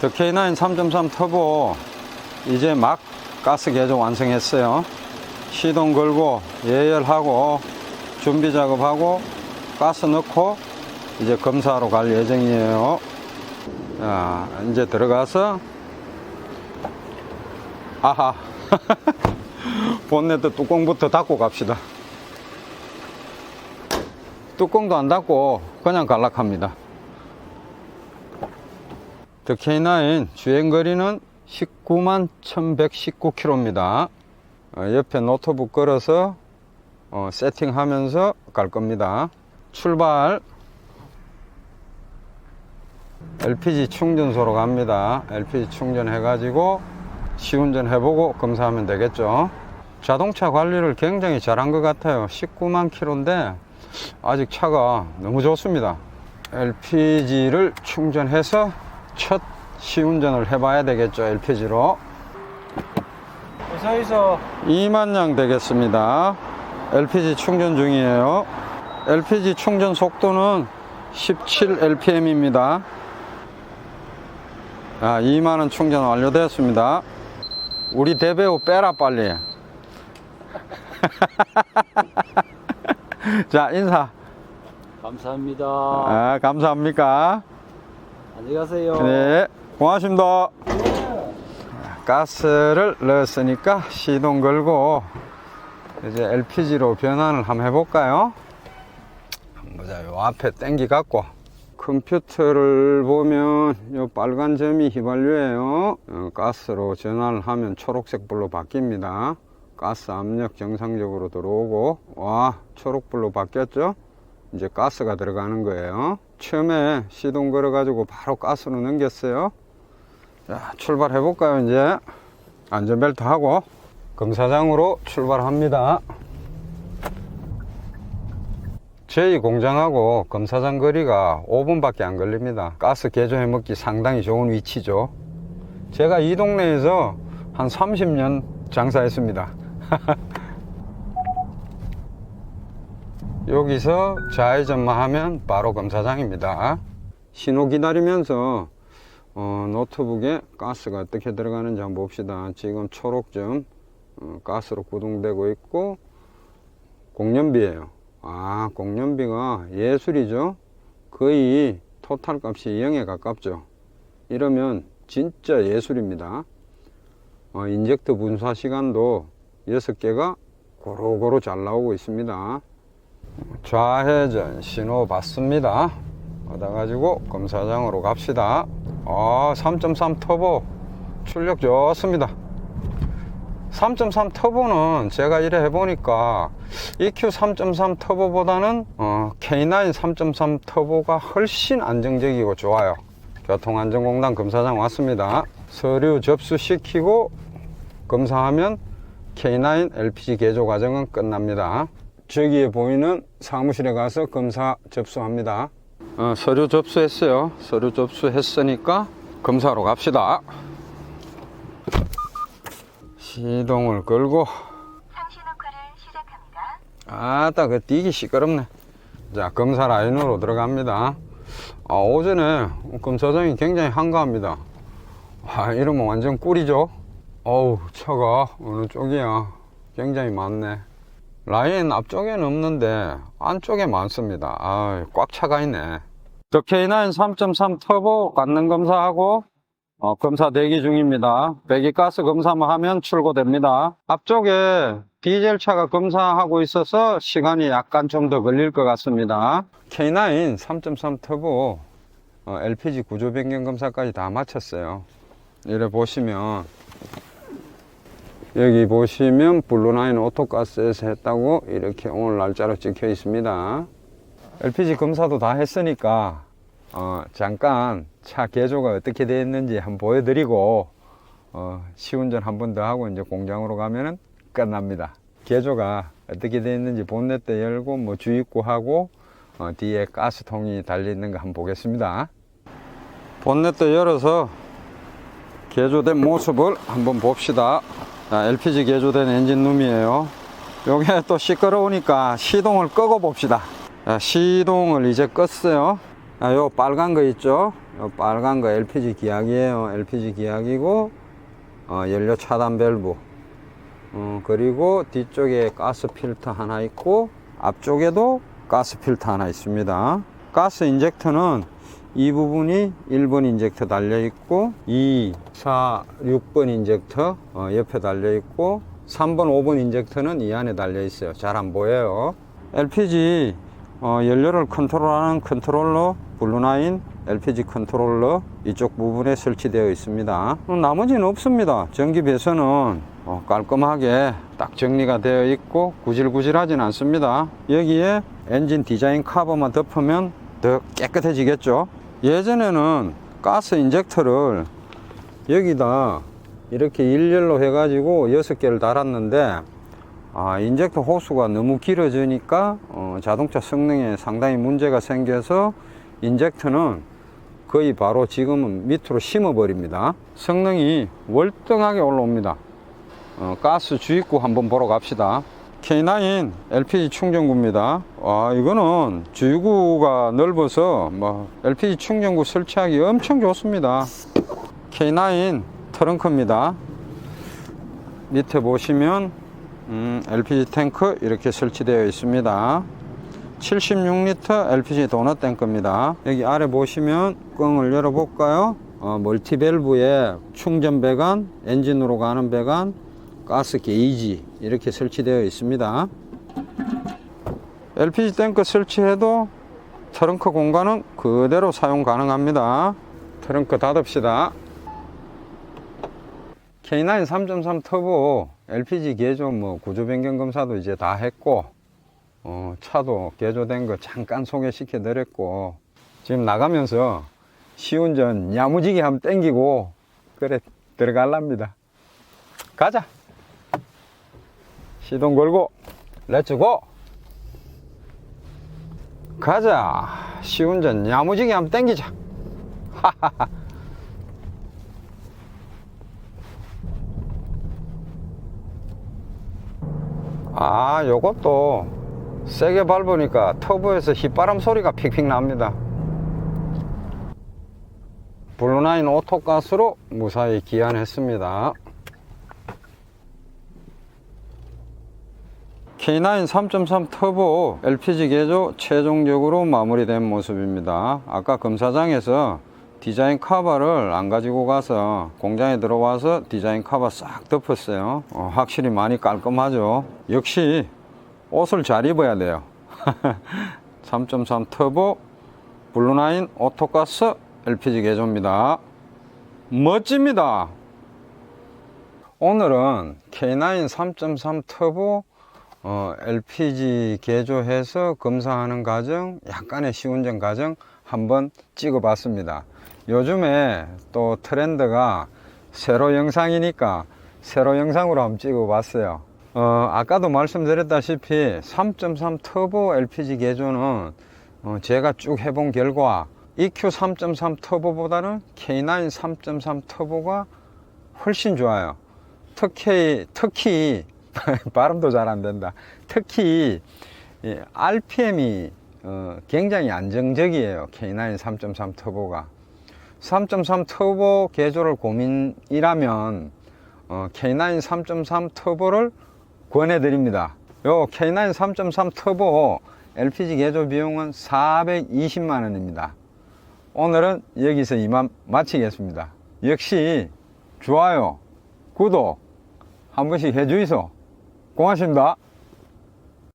더 K9 3.3 터보 이제 막 가스 개조 완성했어요. 시동 걸고 예열하고 준비 작업하고 가스 넣고 이제 검사하러 갈 예정이에요. 자, 이제 들어가서 아하 본네트 뚜껑부터 닫고 갑시다. 뚜껑도 안 닫고 그냥 갈락합니다. 더 K9 주행거리는 19만 1119km입니다. 옆에 노트북 걸어서 어, 세팅하면서 갈 겁니다. 출발. LPG 충전소로 갑니다. LPG 충전해 가지고 시운전 해보고 검사하면 되겠죠. 자동차 관리를 굉장히 잘한 것 같아요. 19만 킬로인데 아직 차가 너무 좋습니다. LPG를 충전해서 첫 시운전을 해봐야 되겠죠. LPG로. 회사에서 2만 양 되겠습니다. LPG 충전 중이에요. LPG 충전 속도는 17 LPM입니다. 아, 2만원 충전 완료되었습니다. 우리 대배우 빼라, 빨리. 자, 인사. 감사합니다. 아, 감사합니까? 안녕히 가세요. 네, 고맙습니다. 가스를 넣었으니까 시동 걸고 이제 LPG로 변환을 한번 해볼까요? 보자. 요 앞에 땡기 갖고 컴퓨터를 보면 요 빨간 점이 휘발유예요. 어, 가스로 전환을 하면 초록색 불로 바뀝니다. 가스 압력 정상적으로 들어오고 와 초록불로 바뀌었죠? 이제 가스가 들어가는 거예요. 처음에 시동 걸어 가지고 바로 가스로 넘겼어요. 자, 출발해 볼까요, 이제? 안전벨트 하고 검사장으로 출발합니다. 저희 공장하고 검사장 거리가 5분밖에 안 걸립니다. 가스 개조해 먹기 상당히 좋은 위치죠. 제가 이 동네에서 한 30년 장사했습니다. 여기서 좌회전만 하면 바로 검사장입니다. 신호 기다리면서 어, 노트북에 가스가 어떻게 들어가는지 한번 봅시다. 지금 초록점 어, 가스로 구동되고 있고 공연비예요. 아, 공연비가 예술이죠. 거의 토탈 값이 0에 가깝죠. 이러면 진짜 예술입니다. 어, 인젝트 분사 시간도 6개가 고루고루 잘 나오고 있습니다. 좌회전 신호 받습니다. 받아가지고 검사장으로 갑시다. 아, 3.3 터보 출력 좋습니다. 3.3 터보는 제가 이래 해보니까 EQ 3.3 터보보다는 어, K9 3.3 터보가 훨씬 안정적이고 좋아요. 교통안전공단 검사장 왔습니다. 서류 접수시키고 검사하면 K9 LPG 개조 과정은 끝납니다. 저기에 보이는 사무실에 가서 검사 접수합니다. 어, 서류 접수했어요. 서류 접수했으니까 검사로 갑시다. 시동을 걸고 상시 녹화를 시작합니다. 아따 그 뛰기 시끄럽네. 자 검사 라인으로 들어갑니다. 아, 오전에 검사장이 굉장히 한가합니다. 아, 이러면 완전 꿀이죠. 어우 차가 어느 쪽이야. 굉장히 많네. 라인 앞쪽에는 없는데 안쪽에 많습니다. 아, 꽉 차가 있네. 저 K9 3.3 터보 갖는 검사하고 어, 검사 대기 중입니다. 배기가스 검사만 하면 출고됩니다. 앞쪽에 디젤 차가 검사하고 있어서 시간이 약간 좀 더 걸릴 것 같습니다. K9 3.3 터보 어, LPG 구조 변경 검사까지 다 마쳤어요. 이래 보시면 여기 보시면 블루라인 오토가스에서 했다고 이렇게 오늘 날짜로 찍혀 있습니다. LPG 검사도 다 했으니까 어, 잠깐 차 개조가 어떻게 되었는지 한번 보여드리고 어, 시운전 한 번 더 하고 이제 공장으로 가면은 끝납니다. 개조가 어떻게 되었는지 본넷도 열고 뭐 주입구 하고 어, 뒤에 가스통이 달려 있는 거 한번 보겠습니다. 본넷도 열어서 개조된 모습을 한번 봅시다. 자, LPG 개조된 엔진룸이에요. 요게 또 시끄러우니까 시동을 끄고 봅시다. 자, 시동을 이제 껐어요. 아, 요 빨간 거 있죠? 요 빨간 거 LPG 기약이에요. LPG 기약이고, 어, 연료 차단 밸브. 어, 그리고 뒤쪽에 가스 필터 하나 있고, 앞쪽에도 가스 필터 하나 있습니다. 가스 인젝터는 이 부분이 1번 인젝터 달려 있고, 2, 4, 6번 인젝터 어, 옆에 달려 있고, 3번, 5번 인젝터는 이 안에 달려 있어요. 잘 안 보여요. LPG 어, 연료를 컨트롤하는 컨트롤러 블루나인 LPG 컨트롤러 이쪽 부분에 설치되어 있습니다. 어, 나머지는 없습니다. 전기 배선은 어, 깔끔하게 딱 정리가 되어 있고 구질구질하진 않습니다. 여기에 엔진 디자인 카버만 덮으면 더 깨끗해지겠죠. 예전에는 가스 인젝터를 여기다 이렇게 일렬로 해가지고 6개를 달았는데 아, 인젝터 호수가 너무 길어지니까 어, 자동차 성능에 상당히 문제가 생겨서 인젝터는 거의 바로 지금은 밑으로 심어 버립니다. 성능이 월등하게 올라옵니다. 어, 가스 주입구 한번 보러 갑시다. K9 LPG 충전구입니다. 아, 이거는 주유구가 넓어서 뭐 LPG 충전구 설치하기 엄청 좋습니다. K9 트렁크입니다. 밑에 보시면 음, LPG 탱크 이렇게 설치되어 있습니다. 76리터 LPG 도넛 탱크입니다. 여기 아래 보시면 껑을 열어볼까요? 어, 멀티 밸브에 충전 배관, 엔진으로 가는 배관, 가스 게이지 이렇게 설치되어 있습니다. LPG 탱크 설치해도 트렁크 공간은 그대로 사용 가능합니다. 트렁크 닫읍시다. K9 3.3 터보 LPG 개조 뭐 구조 변경 검사도 이제 다 했고 어, 차도 개조된 거 잠깐 소개시켜 드렸고 지금 나가면서 시운전 야무지게 한번 땡기고 그래 들어갈랍니다 가자 시동 걸고 렛츠고 가자 시운전 야무지게 한번 땡기자 하하하 아, 요것도 세게 밟으니까 터보에서 휘바람 소리가 픽픽 납니다. 블루나인 오토가스로 무사히 기한했습니다. K9 3.3 터보 LPG 개조 최종적으로 마무리된 모습입니다. 아까 검사장에서 디자인 카바를 안 가지고 가서 공장에 들어와서 디자인 카바 싹 덮었어요. 어, 확실히 많이 깔끔하죠. 역시 옷을 잘 입어야 돼요. 3.3 터보 블루나인 오토가스 LPG 개조입니다. 멋집니다. 오늘은 K9 3.3 터보 어, LPG 개조해서 검사하는 과정, 약간의 시운전 과정 한번 찍어 봤습니다. 요즘에 또 트렌드가 세로 영상이니까 세로 영상으로 한번 찍어 봤어요. 어, 아까도 말씀드렸다시피 3.3 터보 LPG 개조는 어, 제가 쭉 해본 결과 EQ 3.3 터보보다는 K9 3.3 터보가 훨씬 좋아요. 특히, 특히, 발음도 잘 안 된다. 특히, 이 RPM이 어, 굉장히 안정적이에요. K9 3.3 터보가. 3.3 터보 개조를 고민이라면 어, K9 3.3 터보를 권해드립니다. 요 K9 3.3 터보 LPG 개조 비용은 420만 원입니다. 오늘은 여기서 이만 마치겠습니다. 역시 좋아요, 구독 한 번씩 해주이소. 고맙습니다.